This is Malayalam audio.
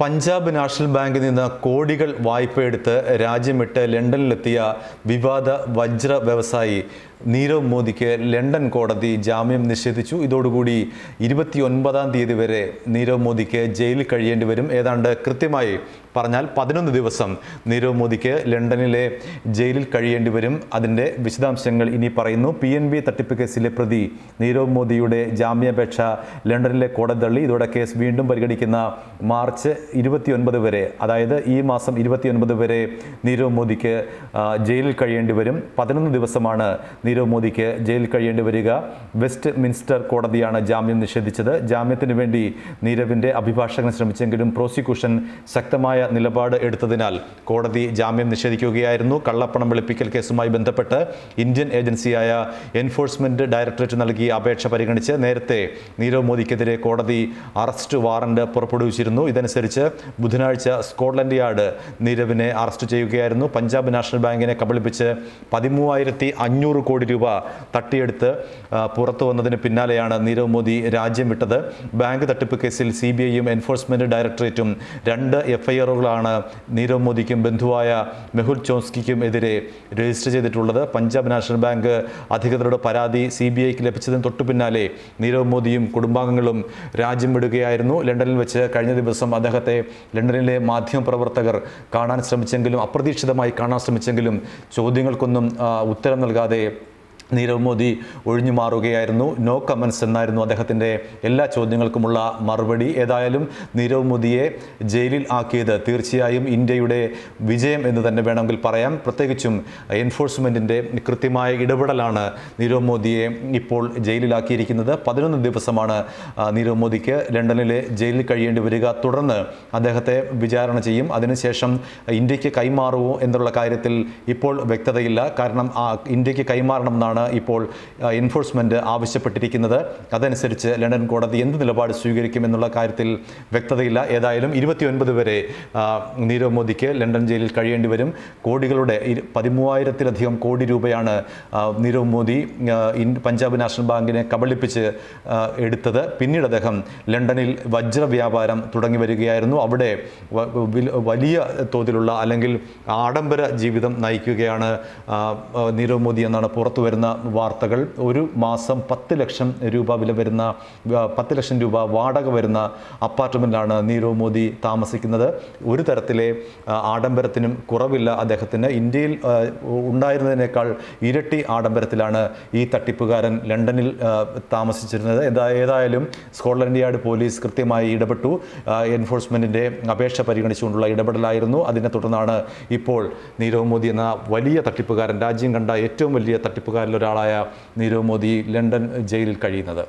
പഞ്ചാബ് നാഷണൽ ബാങ്കിൽ നിന്ന് കോടികൾ വായ്പയെടുത്ത് രാജ്യം വിട്ട് ലണ്ടനിലെത്തിയ വിവാദ വജ്ര വ്യവസായി നീരവ് മോദിക്ക് ലണ്ടൻ കോടതി ജാമ്യം നിഷേധിച്ചു. ഇതോടുകൂടി ഇരുപത്തി ഒൻപതാം തീയതി വരെ നീരവ് മോദിക്ക് ജയിലിൽ കഴിയേണ്ടി വരും. ഏതാണ്ട് കൃത്യമായി പറഞ്ഞാൽ പതിനൊന്ന് ദിവസം നീരവ് മോദിക്ക് ലണ്ടനിലെ ജയിലിൽ കഴിയേണ്ടി വരും. അതിന്റെ വിശദാംശങ്ങൾ ഇനി പറയുന്നു. പി എൻ ബി തട്ടിപ്പ് കേസിലെ പ്രതി നീരവ് മോദിയുടെ ജാമ്യാപേക്ഷ ലണ്ടനിലെ കോടതി തള്ളി. ഇതോടെ കേസ് വീണ്ടും പരിഗണിക്കുന്ന മാർച്ച് ഇരുപത്തിയൊൻപത് വരെ അതായത് ഈ മാസം ഇരുപത്തിയൊൻപത് വരെ നീരവ് മോദിക്ക് ജയിലിൽ കഴിയേണ്ടി വരും. പതിനൊന്ന് ദിവസമാണ് നീരവ് മോദിക്ക് ജയിലിൽ കഴിയേണ്ടി വരിക. വെസ്റ്റ് മിൻസ്റ്റർ കോടതിയാണ് ജാമ്യം നിഷേധിച്ചത്. ജാമ്യത്തിന് വേണ്ടി നീരവിന്റെ അഭിഭാഷകൻ ശ്രമിച്ചെങ്കിലും പ്രോസിക്യൂഷൻ ശക്തമായ നിലപാട് എടുത്തതിനാൽ കോടതി ജാമ്യം നിഷേധിക്കുകയായിരുന്നു. കള്ളപ്പണം വെളുപ്പിക്കൽ കേസുമായി ബന്ധപ്പെട്ട് ഇന്ത്യൻ ഏജൻസിയായ എൻഫോഴ്സ്മെന്റ് ഡയറക്ടറേറ്റ് നൽകിയ അപേക്ഷ പരിഗണിച്ച് നേരത്തെ നീരവ് മോദിക്കെതിരെ കോടതി അറസ്റ്റ് വാറണ്ട് പുറപ്പെടുവിച്ചിരുന്നു. ഇതനുസരിച്ച് ബുധനാഴ്ച സ്കോട്ട്ലൻഡ് യാർഡ് നീരവിനെ അറസ്റ്റ് ചെയ്യുകയായിരുന്നു. പഞ്ചാബ് നാഷണൽ ബാങ്കിനെ കബളിപ്പിച്ച് പതിമൂവായിരത്തി അഞ്ഞൂറ് കോടി രൂപ തട്ടിയെടുത്ത് പുറത്തു വന്നതിന് പിന്നാലെയാണ് നീരവ് മോദി രാജ്യം വിട്ടത്. ബാങ്ക് തട്ടിപ്പ് കേസിൽ സി ബി ഐയും എൻഫോഴ്സ്മെന്റ് ഡയറക്ടറേറ്റും രണ്ട് എഫ് ഐ ആറുകളാണ് നീരവ് മോദിക്കും ബന്ധുവായ മെഹുൽ ചോസ്കിക്കും എതിരെ രജിസ്റ്റർ ചെയ്തിട്ടുള്ളത്. പഞ്ചാബ് നാഷണൽ ബാങ്ക് അധികൃതരുടെ പരാതി സി ബി ഐക്ക് ലഭിച്ചതിന് തൊട്ടു പിന്നാലെ നീരവ് മോദിയും കുടുംബാംഗങ്ങളും രാജ്യം വിടുകയായിരുന്നു. ലണ്ടനിൽ വെച്ച് കഴിഞ്ഞ ദിവസം അദ്ദേഹത്തെ ലണ്ടനിലെ മാധ്യമപ്രവർത്തകർ കാണാൻ ശ്രമിച്ചെങ്കിലും അപ്രതീക്ഷിതമായി കാണാൻ ശ്രമിച്ചെങ്കിലും ചോദ്യങ്ങൾക്കൊന്നും ഉത്തരം നൽകാതെ നീരവ് മോദി ഒഴിഞ്ഞു മാറുകയായിരുന്നു. നോ കമൻസ് എന്നായിരുന്നു അദ്ദേഹത്തിന്റെ എല്ലാ ചോദ്യങ്ങൾക്കുമുള്ള മറുപടി. ഏതായാലും നീരവ് മോദിയെ ജയിലിൽ ആക്കിയത് തീർച്ചയായും ഇന്ത്യയുടെ വിജയം എന്ന് തന്നെ വേണമെങ്കിൽ പറയാം. പ്രത്യേകിച്ചും എൻഫോഴ്സ്മെന്റിന്റെ കൃത്യമായ ഇടപെടലാണ് നീരവ് മോദിയെ ഇപ്പോൾ ജയിലിലാക്കിയിരിക്കുന്നത്. പതിനൊന്ന് ദിവസമാണ് നീരവ് മോദിക്ക് ലണ്ടനിലെ ജയിലിൽ കഴിയേണ്ടി വരിക. തുടർന്ന് അദ്ദേഹത്തെ വിചാരണ ചെയ്യും. അതിനുശേഷം ഇന്ത്യയ്ക്ക് കൈമാറുമോ എന്നുള്ള കാര്യത്തിൽ ഇപ്പോൾ വ്യക്തതയില്ല. കാരണം ഇന്ത്യയ്ക്ക് കൈമാറണം എന്നാണ് ഇപ്പോൾ എൻഫോഴ്സ്മെന്റ് ആവശ്യപ്പെട്ടിരിക്കുന്നത്. അതനുസരിച്ച് ലണ്ടൻ കോടതി എന്ത് നിലപാട് സ്വീകരിക്കും എന്നുള്ള കാര്യത്തിൽ വ്യക്തതയില്ല. ഏതായാലും ഇരുപത്തിയൊൻപത് വരെ നീരവ് മോദിക്ക് ലണ്ടൻ ജയിലിൽ കഴിയേണ്ടി വരും. കോടികളുടെ പതിമൂവായിരത്തിലധികം കോടി രൂപയാണ് നീരവ് മോദി പഞ്ചാബ് നാഷണൽ ബാങ്കിനെ കബളിപ്പിച്ച് എടുത്തത്. പിന്നീട് അദ്ദേഹം ലണ്ടനിൽ വജ്ര വ്യാപാരം തുടങ്ങി വരികയായിരുന്നു. അവിടെ വലിയ തോതിലുള്ള അല്ലെങ്കിൽ ആഡംബര ജീവിതം നയിക്കുകയാണ് നീരവ് മോദി എന്നാണ് പുറത്തു വരുന്ന വാർത്തകൾ. ഒരു മാസം പത്ത് ലക്ഷം രൂപ വില വരുന്ന പത്ത് ലക്ഷം രൂപ വാടക വരുന്ന അപ്പാർട്ട്മെന്റിലാണ് നീരവ് മോദി താമസിക്കുന്നത്. ഒരു തരത്തിലെ ആഡംബരത്തിനും കുറവില്ല അദ്ദേഹത്തിന്. ഇന്ത്യയിൽ ഉണ്ടായിരുന്നതിനേക്കാൾ ഇരട്ടി ആഡംബരത്തിലാണ് ഈ തട്ടിപ്പുകാരൻ ലണ്ടനിൽ താമസിച്ചിരുന്നത്. എന്താ ഏതായാലും സ്കോട്ട്ലൻഡ് യാർഡ് പോലീസ് കൃത്യമായി ഇടപെട്ടു. എൻഫോഴ്സ്മെന്റിന്റെ അപേക്ഷ പരിഗണിച്ചുകൊണ്ടുള്ള ഇടപെടലായിരുന്നു. അതിനെ തുടർന്നാണ് ഇപ്പോൾ നീരവ് മോദി എന്ന വലിയ തട്ടിപ്പുകാരൻ രാജ്യം കണ്ട ഏറ്റവും വലിയ തട്ടിപ്പുകാരിൽ ഒരാളായ നീരവ് മോദി ലണ്ടൻ ജയിലിൽ കഴിയുന്നത്.